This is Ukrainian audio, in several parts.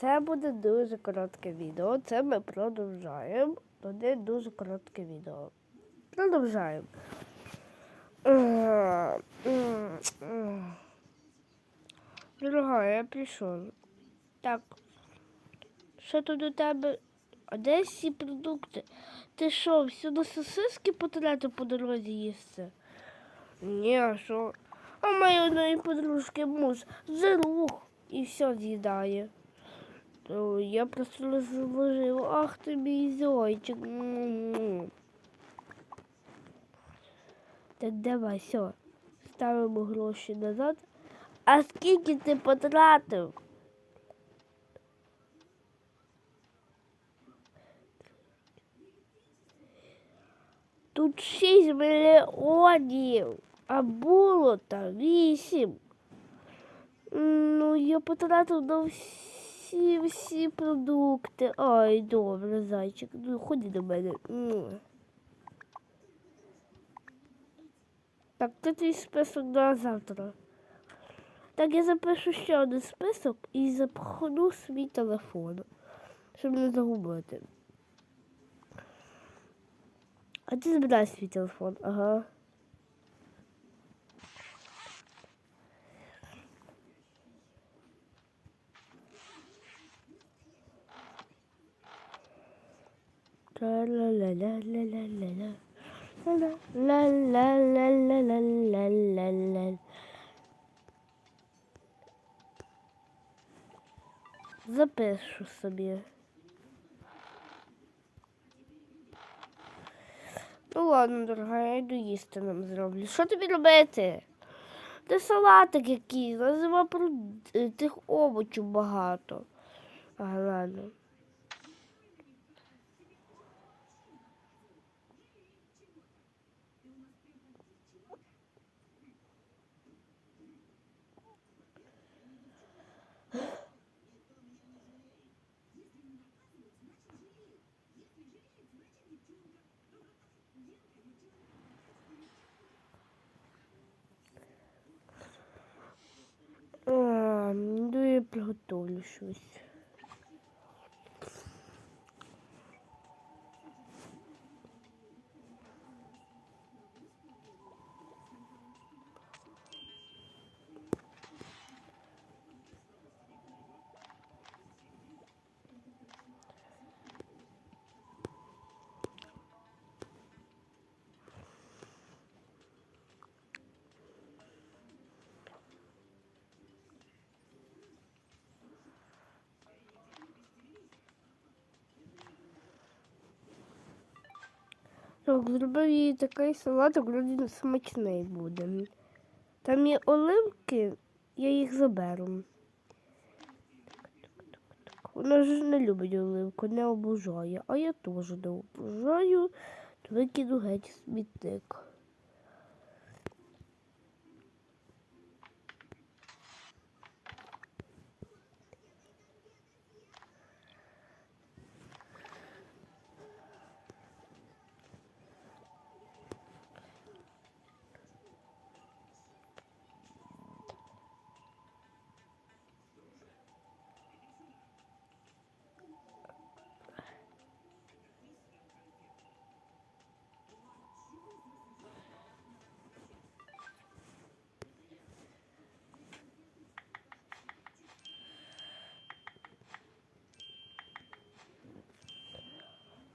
Це буде дуже коротке відео. Це ми продовжаємо. Буде дуже коротке відео. Продовжаємо. Е, м, м. Дорога, я прийшов. Так. Що тут у тебе? А де всі продукти? Ти що, всюди сосиски потратити по дорозі їсти? Ні, а що? А моєї подружки муж жирух і все з'їдає. То я просто розложив. Ах ти мій зойчик. М-м-м. Так давай, все. Ставимо гроші назад. А скільки ти потратив? Тут 6 мільйонів, а було там 8. Ну, я потратив на всі всі продукти. Ай, добре, зайчик. Ну, ходи до мене. Так, це твій список на завтра. Так, я запишу ще один список і запхну свій телефон, щоб не загубити. А ти збирай свій телефон, ага. Запишу собі. Ну ладно, дорога, я йду їсти нам зроблю. Що тобі робити? Ти салатик який, назива про тих овочів багато. Ага, ладно. görüşürüz. Так, зробив їй такий салатик, вроді смачний буде. Там є оливки, я їх заберу. Вона ж не любить оливку, не обожає, а я теж не обожаю, то викину геть смітник.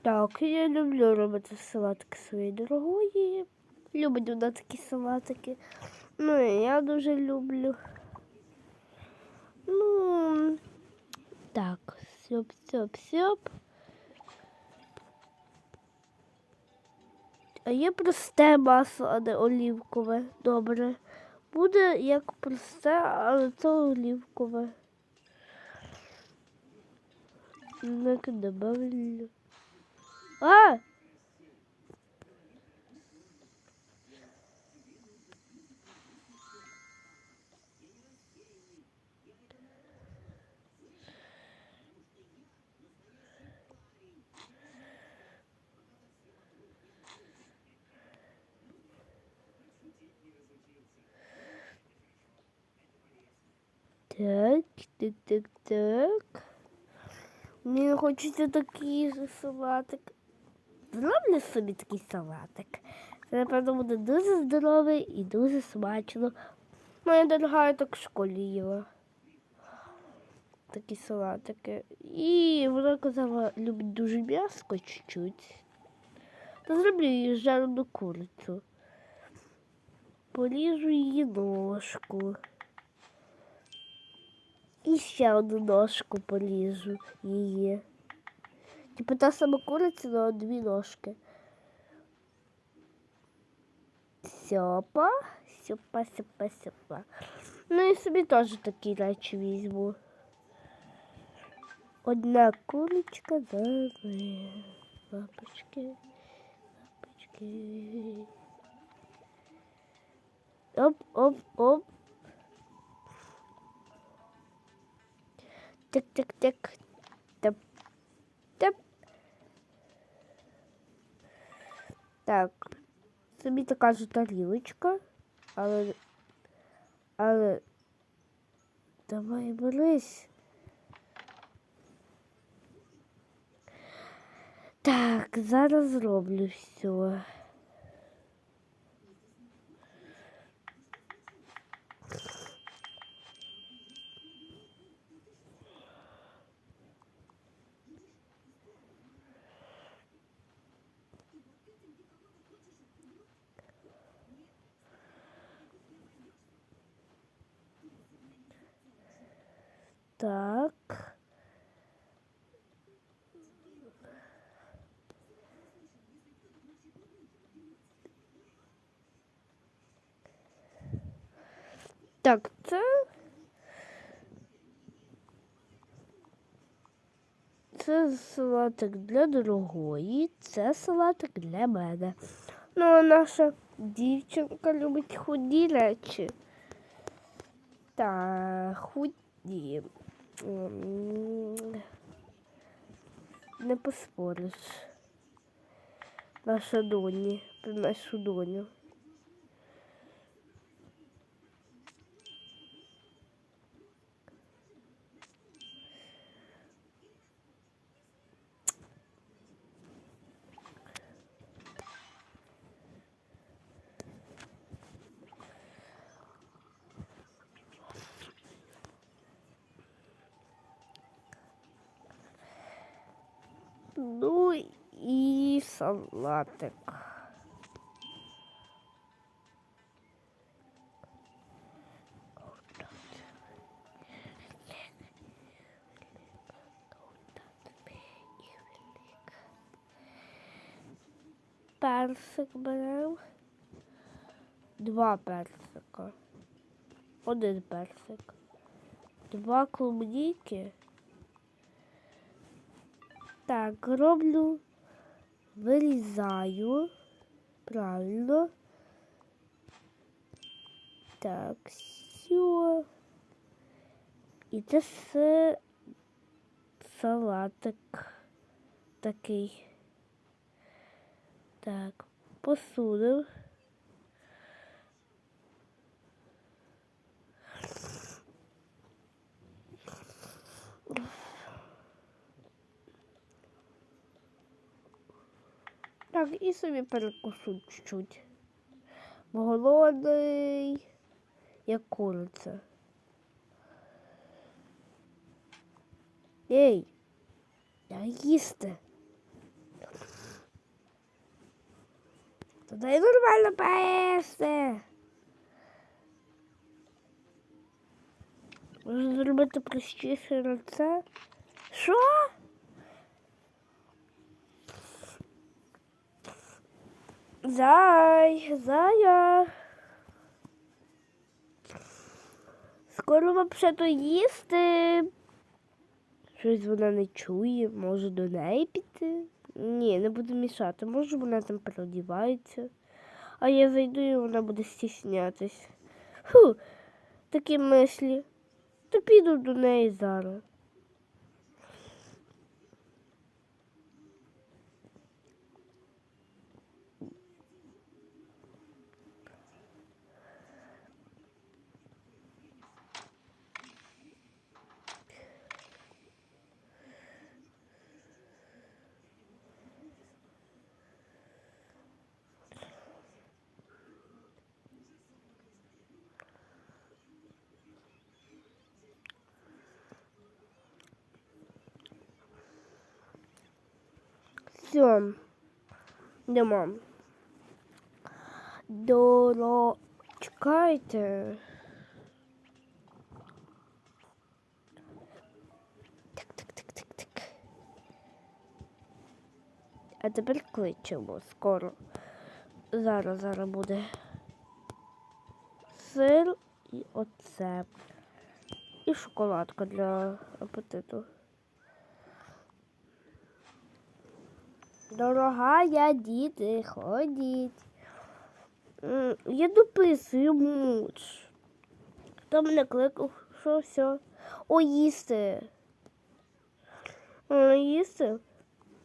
Так, я люблю робити салатики своєї дорогої. Любить вона такі салатики. Ну і я дуже люблю. Ну, так, сьоп, сьоп, сьоп. А є просте масло, а не олівкове. Добре. Буде як просте, але це олівкове. Так, добавлю. А! Так, так, так, так. Мені хочеться такий салатик. Зроблю собі такий салатик. Це, напевно, буде дуже здоровий і дуже смачно. Моя дорога я так в школі їла. Такі салатики. І вона казала, любить дуже м'яско чуть-чуть. То зроблю її жарену курицю. Поріжу її ножку. І ще одну ножку поріжу її. Типу та сама куриця, але дві ножки. Сьопа, сьопа, сьопа, сьопа. Ну і собі теж такі речі візьму. Одна курочка за дві. Лапочки, лапочки. Оп, оп, оп. Тик-тик-тик. Так. Собі така ж тарілочка, але. Але. Давай берись. Так, зараз зроблю все. Так. Так, це. Це салатик для дорогої, це салатик для мене. Ну, а наша дівчинка любить худі речі. Та худі. Не поспориш. Наша доні, нашу доню. Ну і салатик. Персик беремо. Два персика. Один персик. Два клубніки. Так, роблю, вирізаю. Правильно. Так, все. І це все салатик такий. Так, посудив. Так, і собі перекусу чуть-чуть. Бо голодний, як куриця. Ей, дай їсти. Дай нормально поїсти. Можна зробити простіше на це. Що? Зай, зая. Скоро взагалі їсти. Щось вона не чує, може до неї піти. Ні, не буду мішати. Може вона там переодівається. А я зайду і вона буде стіснятись. Фу, такі мислі. То піду до неї зараз. Все. Нема. Доро. Чекайте. Так, так, так, так, так. А тепер кличемо скоро. Зараз, зараз буде. Сир і оце. І шоколадка для апетиту. Дорогая, діти, ходіть. Я дописую муч. Хто мене кликав, що все. О, їсти. О, їсти?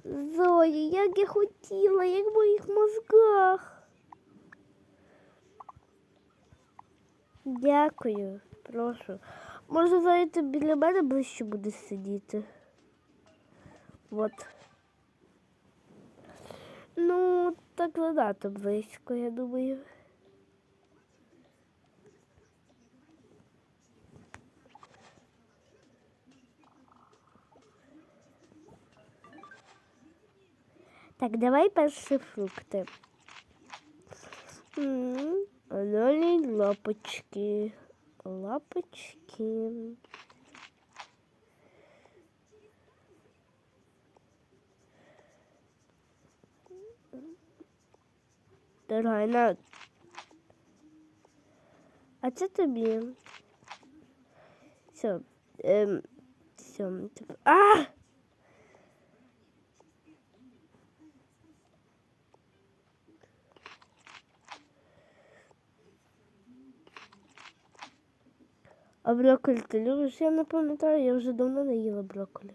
Зоя, як я хотіла, як в моїх мозгах. Дякую, прошу. Може, зайти біля мене ближче буде сидіти. От. Ну, так занадто близько, я думаю. Так, давай перші фрукти. М, Лолі лапочки. Лапочки. Дорогая, на. А це тобі. Все. Ем, все. А! А брокколі ти любиш? Я не пам'ятаю, я вже давно не їла брокколі.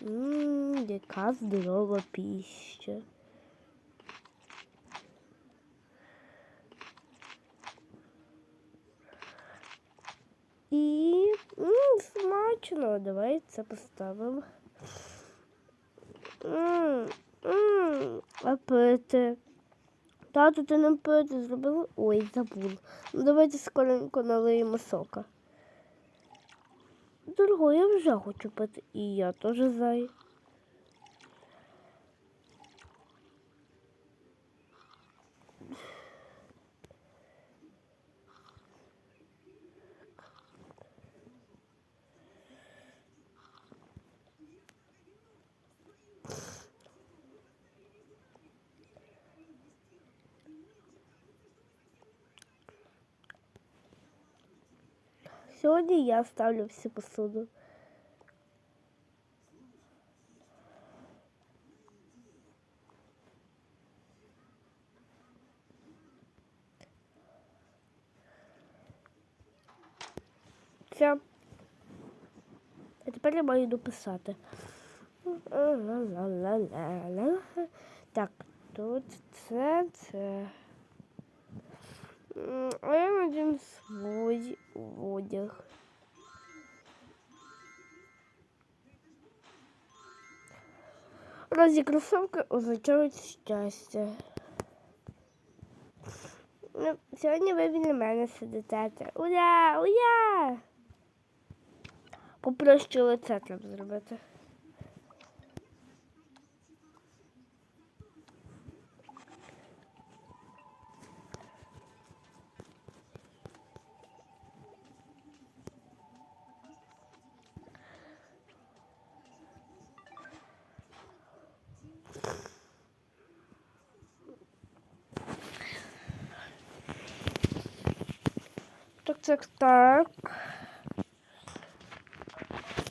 Ммм, яка здорова піща. І м, смачно. Давай це поставимо. М, м, А пити. Тату, ти нам пити зробила? Ой, забула. Ну давайте скоренько налиємо сока. Дорого, я вже хочу пити. І я теж зай. Сьогодні я ставлю всю посуду. Все. А тепер я маю дописати. Так, тут це. Надім свій одяг. Разі кросовки означають щастя. Ну, сьогодні ви біля мене сидите. Ура! Ура! Попроще лице треба зробити. Так, так, так.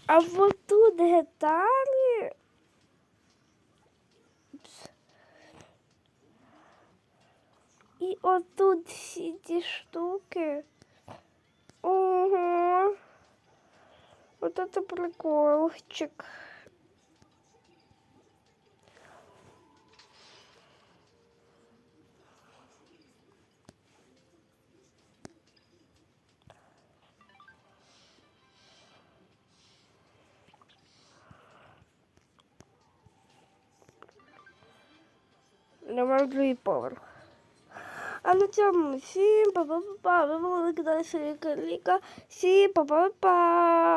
А вот тут гітари. Пс. І отут всі ці штуки. Ого. Вот это приколчик. Давай другий поверх. А на цьому всім па-па-па-па. Ви були на каналі Ліка, Всім па-па-па.